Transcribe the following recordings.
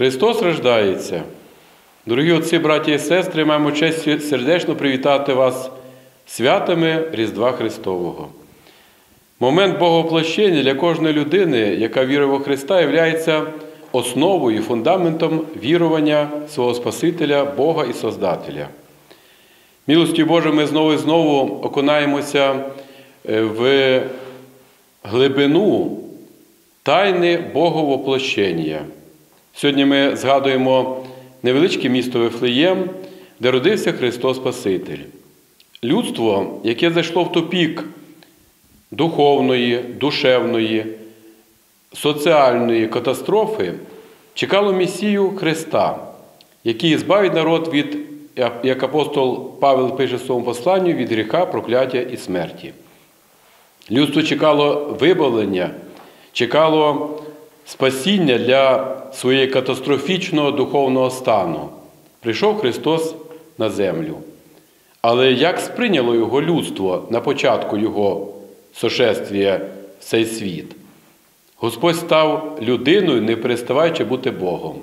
Христос рождається. Дорогі отці, браті і сестри, маємо честь сердечно привітати вас святами Різдва Христового. Момент Богоплощення для кожної людини, яка вірує в Христа, є основою і фундаментом вірування свого Спасителя, Бога і Создателя. Милостю Божою ми знову і знову окунаємося е, в глибину тайни Боговоплощення. Сьогодні ми згадуємо невеличке місто Вифлеєм, де родився Христос Спаситель. Людство, яке зайшло в тупік духовної, душевної, соціальної катастрофи, чекало Месію Христа, який збавить народ від, як апостол Павел пише в своєму посланню, від гріха, прокляття і смерті. Людство чекало вибавлення, чекало спасіння для своєї катастрофічного духовного стану. Прийшов Христос на землю. Але як сприйняло його людство на початку Його сошествія в цей світ? Господь став людиною, не переставаючи бути Богом.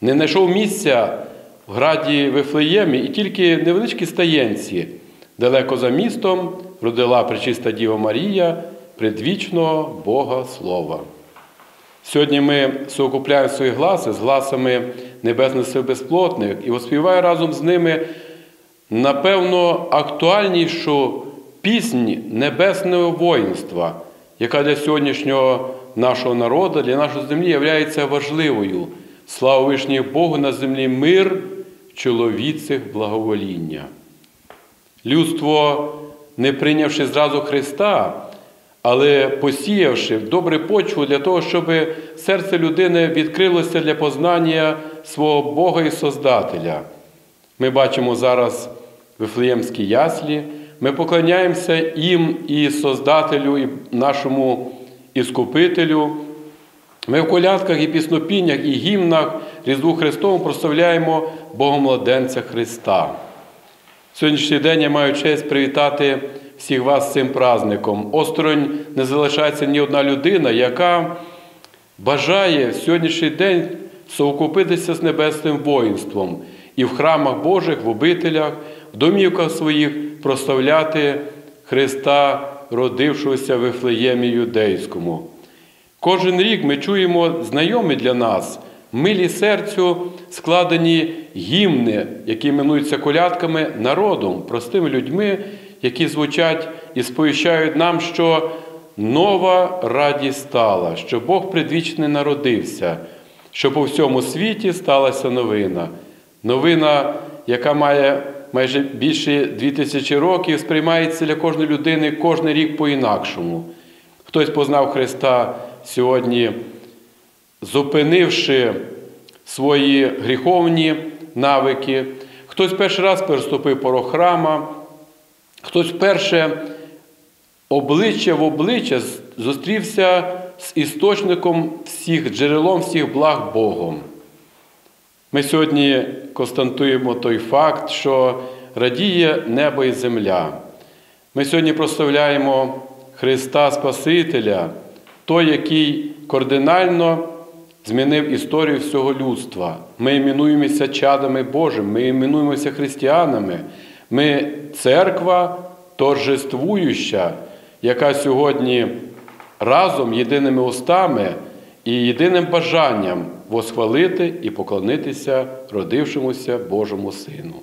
Не знайшов місця в граді Вифлеємі і тільки невеличкі стаєнці, далеко за містом родила пречиста Діва Марія, предвічного Бога Слова. Сьогодні ми соокупляємо свої гласи з гласами Небесних Сил Безплотних і оспіваю разом з ними, напевно, актуальнішу піснь небесного воїнства, яка для сьогоднішнього нашого народу, для нашої землі є важливою. Слава вишній Богу на землі мир, чоловіцих благовоління. Людство, не прийнявши зразу Христа, але посіявши добре почву для того, щоб серце людини відкрилося для познання свого Бога і Создателя. Ми бачимо зараз Вифлеємські яслі, ми поклоняємося їм і Создателю, і нашому Іскупителю. Ми в колядках і піснопіннях, і гімнах Різдву Христовому прославляємо Богомладенця Христа. Сьогоднішній день я маю честь привітати всіх вас з цим праздником. Осторонь не залишається ні одна людина, яка бажає в сьогоднішній день совокупитися з небесним воїнством і в храмах Божих, в обителях, в домівках своїх прославляти Христа, родившогося в Вифлеємі Юдейському. Кожен рік ми чуємо знайомі для нас, милі серцю складені гімни, які іменуються колядками народом, простими людьми, які звучать і сповіщають нам, що нова радість стала, що Бог предвічний народився, що по всьому світі сталася новина. Новина, яка має майже більше дві тисячі років, сприймається для кожної людини кожен рік по-інакшому. Хтось познав Христа сьогодні, зупинивши свої гріховні навики, хтось перший раз переступив порог храма, Хтось вперше обличчя в обличчя зустрівся з істочником всіх, джерелом всіх благ Богом. Ми сьогодні константуємо той факт, що радіє небо і земля. Ми сьогодні прославляємо Христа Спасителя, той, який кардинально змінив історію всього людства. Ми іменуємося чадами Божими, ми іменуємося християнами. Ми церква торжествуюча, яка сьогодні разом єдиними устами і єдиним бажанням восхвалити і поклонитися родившомуся Божому Сину.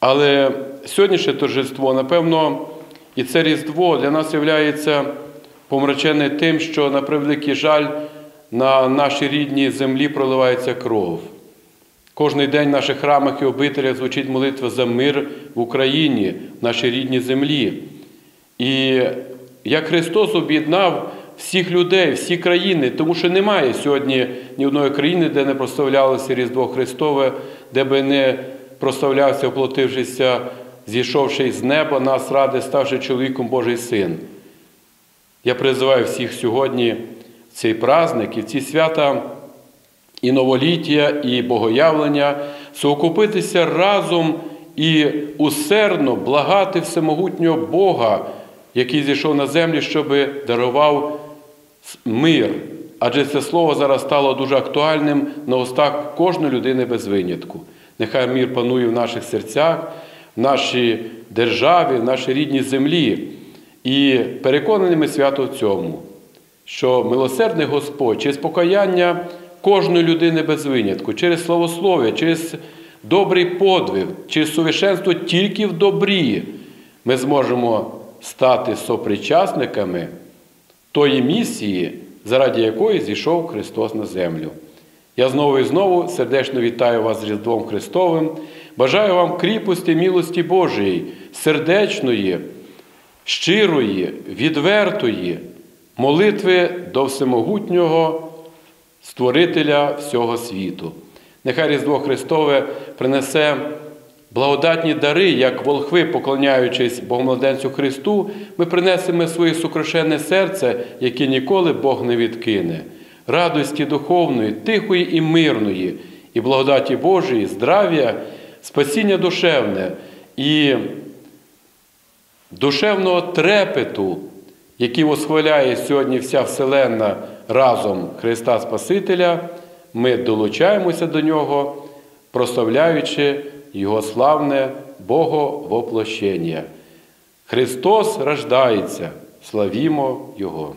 Але сьогоднішнє торжество, напевно, і це Різдво для нас є помрачене тим, що на превеликий жаль на нашій рідній землі проливається кров. Кожний день в наших храмах і обителях звучить молитва за мир в Україні, в нашій рідній землі. І як Христос об'єднав всіх людей, всі країни, тому що немає сьогодні ні одної країни, де не прославлялося Різдво Христове, де би не прославлявся, оплотившися, зійшовши з неба, нас ради, ставши чоловіком Божий Син. Я призиваю всіх сьогодні в цей праздник і в ці свята і новоліття, і богоявлення, соокупитися разом і усердно благати всемогутнього Бога, який зійшов на землю, щоб дарував мир, адже це слово зараз стало дуже актуальним на устах кожної людини без винятку. Нехай мір панує в наших серцях, в нашій державі, в нашій рідній землі. І переконані ми свято в цьому, що милосердний Господь через покаяння кожної людини без винятку, через словослов'я, через добрий подвиг, через совершенство тільки в добрі ми зможемо стати сопричасниками тої місії, заради якої зійшов Христос на землю. Я знову і знову сердечно вітаю вас з Різдвом Христовим. Бажаю вам кріпості, милості Божої, сердечної, щирої, відвертої молитви до всемогутнього Створителя всього світу. Нехай Різдво Христове принесе благодатні дари, як волхви, поклоняючись Богомладенцю Христу, ми принесемо своє сукрошене серце, яке ніколи Бог не відкине, радості духовної, тихої і мирної, і благодаті Божої, здрав'я, спасіння душевне і душевного трепету, який восхваляє сьогодні вся Вселенна разом Христа Спасителя, ми долучаємося до Нього, прославляючи Його славне Боговоплощення. Христос рождається, славімо Його!